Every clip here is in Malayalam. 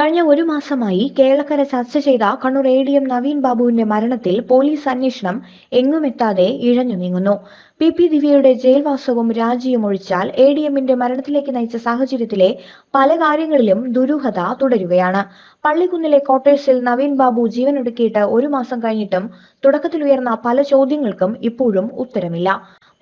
കഴിഞ്ഞ ഒരു മാസമായി കേരളക്കര ചർച്ച ചെയ്ത Kannur A D M Naveen ബാബുവിന്റെ മരണത്തിൽ പോലീസ് അന്വേഷണം എങ്ങുമെത്താതെ ഇഴഞ്ഞു നീങ്ങുന്നു. പി പി ദിവ്യയുടെ ജയിൽവാസവും രാജിയും ഒഴിച്ചാൽ എ ഡി എമ്മിന്റെ മരണത്തിലേക്ക് നയിച്ച സാഹചര്യത്തിലെ പല കാര്യങ്ങളിലും ദുരൂഹത തുടരുകയാണ്. പള്ളിക്കുന്നിലെ ക്വാർട്ടേഴ്സിൽ നവീൻ ബാബു ജീവനൊടുക്കിയിട്ട് ഒരു മാസം കഴിഞ്ഞിട്ടും തുടക്കത്തിൽ ഉയർന്ന പല ചോദ്യങ്ങൾക്കും ഇപ്പോഴും ഉത്തരമില്ല.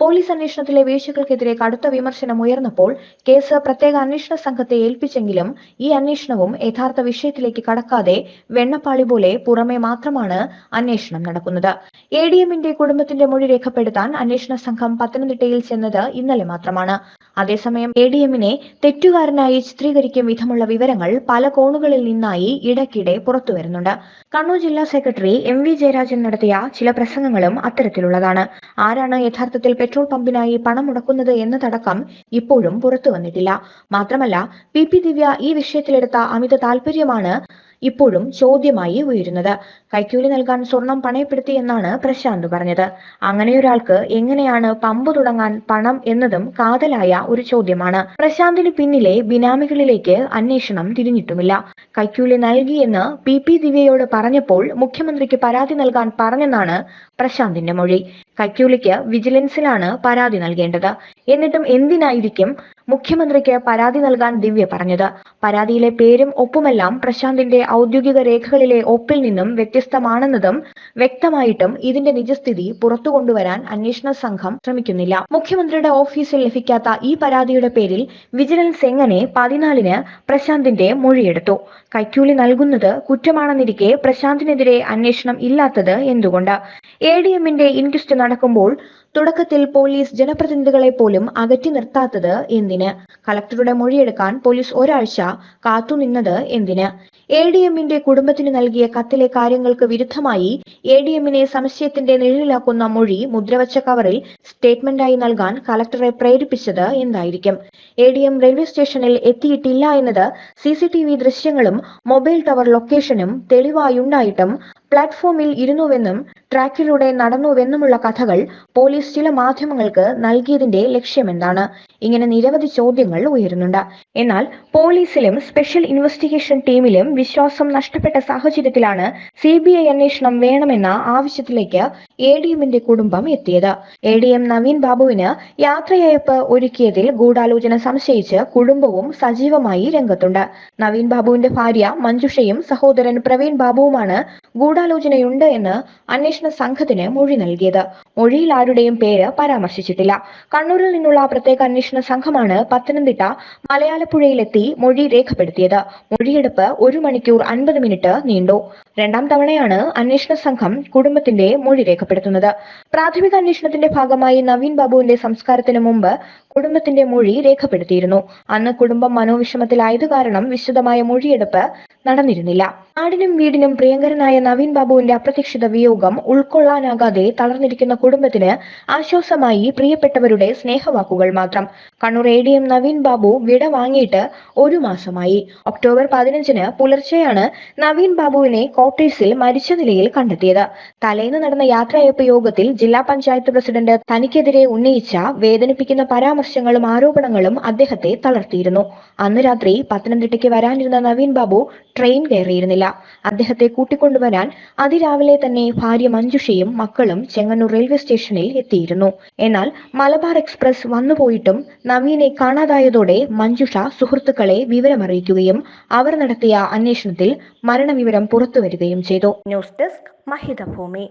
പോലീസ് അന്വേഷണത്തിലെ വീഴ്ചകൾക്കെതിരെ കടുത്ത വിമർശനം ഉയർന്നപ്പോൾ കേസ് പ്രത്യേക അന്വേഷണ സംഘത്തെ ഏൽപ്പിച്ചെങ്കിലും ഈ അന്വേഷണവും യഥാർത്ഥ വിഷയത്തിലേക്ക് കടക്കാതെ വെണ്ണപ്പാളി പോലെ പുറമെ മാത്രമാണ് അന്വേഷണം നടക്കുന്നത്. എ ഡി എമ്മിന്റെ കുടുംബത്തിന്റെ മൊഴി രേഖപ്പെടുത്താൻ അന്വേഷണ സംഘം പത്തനംതിട്ടയിൽ ചെന്നത് ഇന്നലെ മാത്രമാണ്. അതേസമയം എ ഡി എമ്മിനെ തെറ്റുകാരനായി ചിത്രീകരിക്കും വിധമുള്ള വിവരങ്ങൾ പല കോണുകളിൽ നിന്നായി ഇടയ്ക്കിടെ പുറത്തുവരുന്നുണ്ട് കണ്ണൂർ ജില്ലാ സെക്രട്ടറി എം വി ജയരാജൻ നടത്തിയ ചില പ്രസംഗങ്ങളും അത്തരത്തിലുള്ളതാണ്. ആരാണ് യഥാർത്ഥത്തിൽ പെട്രോൾ പമ്പിനായി പണം മുടക്കുന്നത് എന്നതടക്കം ഇപ്പോഴും പുറത്തു വന്നിട്ടില്ല. മാത്രമല്ല പി പി ദിവ്യ ഈ വിഷയത്തിലെടുത്ത അമിത താൽപര്യമാണ് ഇപ്പോഴും ചോദ്യമായി ഉയരുന്നത്. കൈക്കൂലി നൽകാൻ സ്വർണം പണയപ്പെടുത്തി എന്നാണ് പ്രശാന്ത് പറഞ്ഞത്. അങ്ങനെയൊരാൾക്ക് എങ്ങനെയാണ് പമ്പ് തുടങ്ങാൻ പണം എന്നതും കാതലായ ഒരു ചോദ്യമാണ്. പ്രശാന്തിന് പിന്നിലെ ബിനാമികളിലേക്ക് അന്വേഷണം തിരിഞ്ഞിട്ടുമില്ല. കൈക്കൂലി നൽകിയെന്ന് പി പി ദിവ്യയോട് പറഞ്ഞപ്പോൾ മുഖ്യമന്ത്രിക്ക് പരാതി നൽകാൻ പറഞ്ഞെന്നാണ് പ്രശാന്തിന്റെ മൊഴി. കൈക്കൂലിക്ക് വിജിലൻസിലാണ് പരാതി നൽകേണ്ടത്. എന്നിട്ടും എന്തിനായിരിക്കും മുഖ്യമന്ത്രിക്ക് പരാതി നൽകാൻ ദിവ്യ പറഞ്ഞത്. പരാതിയിലെ പേരും ഒപ്പുമെല്ലാം പ്രശാന്തിന്റെ ഔദ്യോഗിക രേഖകളിലെ ഒപ്പിൽ നിന്നും വ്യത്യസ്തമാണെന്നതും വ്യക്തമായിട്ടും ഇതിന്റെ നിജസ്ഥിതി പുറത്തു കൊണ്ടുവരാൻ അന്വേഷണ സംഘം ശ്രമിക്കുന്നില്ല. മുഖ്യമന്ത്രിയുടെ ഓഫീസിൽ ലഭിക്കാത്ത ഈ പരാതിയുടെ പേരിൽ വിജിലൻസ് എങ്ങനെ പതിനാലിന് പ്രശാന്തിന്റെ മൊഴിയെടുത്തു. കൈക്കൂലി നൽകുന്നത് കുറ്റമാണെന്നിരിക്കെ പ്രശാന്തിനെതിരെ അന്വേഷണം ഇല്ലാത്തത് എന്തുകൊണ്ട്? എ ഡി എമ്മിന്റെ ഇൻക്വസ്റ്റ് നടക്കുമ്പോൾ തുടക്കത്തിൽ പോലീസ് ജനപ്രതിനിധികളെ പോലും അകറ്റി നിർത്താത്തത് എന്തിന്? കളക്ടറുടെ മൊഴിയെടുക്കാൻ പോലീസ് ഒരാഴ്ച കാത്തുനിന്നത് എന്തിന്? എ ഡി എമ്മിന്റെ കുടുംബത്തിന് നൽകിയ കത്തിലെ കാര്യങ്ങൾക്ക് വിരുദ്ധമായി എ ഡി എമ്മിനെ സംശയത്തിന്റെ നിഴലിലാക്കുന്ന മൊഴി മുദ്രവച്ച കവറിൽ സ്റ്റേറ്റ്മെന്റായി നൽകാൻ കളക്ടറെ പ്രേരിപ്പിച്ചത് എന്തായിരിക്കും? എ ഡി എം റെയിൽവേ സ്റ്റേഷനിൽ എത്തിയിട്ടില്ല എന്നത് സി സി ടി വി ദൃശ്യങ്ങളും മൊബൈൽ ടവർ ലൊക്കേഷനും തെളിവായുണ്ടായിട്ടും പ്ലാറ്റ്ഫോമിൽ ഇരുന്നുവെന്നും ട്രാക്കിലൂടെ നടന്നുവെന്നുമുള്ള കഥകൾ പോലീസ് ചില മാധ്യമങ്ങൾക്ക് നൽകിയതിന്റെ ലക്ഷ്യമെന്താണ്? ഇങ്ങനെ നിരവധി ചോദ്യങ്ങൾ ഉയരുന്നുണ്ട്. എന്നാൽ പോലീസിലും സ്പെഷ്യൽ ഇൻവെസ്റ്റിഗേഷൻ ടീമിലും വിശ്വാസം നഷ്ടപ്പെട്ട സാഹചര്യത്തിലാണ് സി ബി ഐ അന്വേഷണം വേണമെന്ന ആവശ്യത്തിലേക്ക് എ ഡി എമ്മിന്റെ കുടുംബം എത്തിയത്. എ ഡി എം നവീൻ ബാബുവിന് യാത്രയയപ്പ് ഒരുക്കിയതിൽ ഗൂഢാലോചന സംശയിച്ച് കുടുംബവും സജീവമായി രംഗത്തുണ്ട്. നവീൻ ബാബുവിന്റെ ഭാര്യ മഞ്ജുഷയും സഹോദരൻ പ്രവീൺ ബാബുവുമാണ് ഗൂഢാലോചനയുണ്ട് എന്ന് അന്വേഷണ സംഘത്തിന് മൊഴി നൽകിയത്. മൊഴിയിൽ ആരുടെയും പേര് പരാമർശിച്ചിട്ടില്ല. കണ്ണൂരിൽ നിന്നുള്ള പ്രത്യേക അന്വേഷണ സംഘമാണ് പത്തനംതിട്ട മലയാളപ്പുഴയിലെത്തി മൊഴി രേഖപ്പെടുത്തിയത്. മൊഴിയെടുപ്പ് ഒരു മണിക്കൂർ അൻപത് മിനിറ്റ് നീണ്ടു. രണ്ടാം തവണയാണ് അന്വേഷണ സംഘം കുടുംബത്തിന്റെ മൊഴി രേഖപ്പെടുത്തുന്നത്. പ്രാഥമിക അന്വേഷണത്തിന്റെ ഭാഗമായി നവീൻ ബാബുവിന്റെ സംസ്കാരത്തിന് മുമ്പ് കുടുംബത്തിന്റെ മൊഴി രേഖപ്പെടുത്തിയിരുന്നു. അന്ന് കുടുംബം മനോവിഷമത്തിലായത് കാരണം വിശദമായ മൊഴിയെടുപ്പ് നടന്നിരുന്നില്ല. നാടിനും വീടിനും പ്രിയങ്കരനായ നവീൻ ബാബുവിന്റെ അപ്രതീക്ഷിത വിയോഗം ഉൾക്കൊള്ളാനാകാതെ തളർന്നിരിക്കുന്ന കുടുംബത്തിന് ആശ്വാസമായി പ്രിയപ്പെട്ടവരുടെ സ്നേഹവാക്കുകൾ മാത്രം. Kannur A D M Naveen Babu വിട വാങ്ങിയിട്ട് ഒരു മാസമായി. ഒക്ടോബർ പതിനഞ്ചിന് പുലർച്ചെയാണ് നവീൻ ബാബുവിനെ ക്വാർട്ടേഴ്സിൽ മരിച്ച നിലയിൽ കണ്ടെത്തിയത്. തലേന്ന് നടന്ന യാത്രയയപ്പ് യോഗത്തിൽ ജില്ലാ പഞ്ചായത്ത് പ്രസിഡന്റ് തനിക്കെതിരെ ഉന്നയിച്ച വേദനിപ്പിക്കുന്ന പരാമർശങ്ങളും ആരോപണങ്ങളും അദ്ദേഹത്തെ തളർത്തിയിരുന്നു. അന്ന് രാത്രി പത്തനംതിട്ടയ്ക്ക് വരാനിരുന്ന നവീൻ ബാബു ട്രെയിൻ കയറിയിരുന്നില്ല. അദ്ദേഹത്തെ കൂട്ടിക്കൊണ്ടുവരാൻ അതിരാവിലെ തന്നെ ഭാര്യ മഞ്ജുഷയും മക്കളും ചെങ്ങന്നൂർ റെയിൽവേ സ്റ്റേഷനിൽ എത്തിയിരുന്നു. എന്നാൽ മലബാർ എക്സ്പ്രസ് വന്നുപോയിട്ടും നവീനെ കാണാതായതോടെ മഞ്ജുഷ സുഹൃത്തുക്കളെ വിവരമറിയിക്കുകയും അവർ നടത്തിയ അന്വേഷണത്തിൽ മരണവിവരം പുറത്തുവരികയും ചെയ്തു. News desk Mahithabhoomi.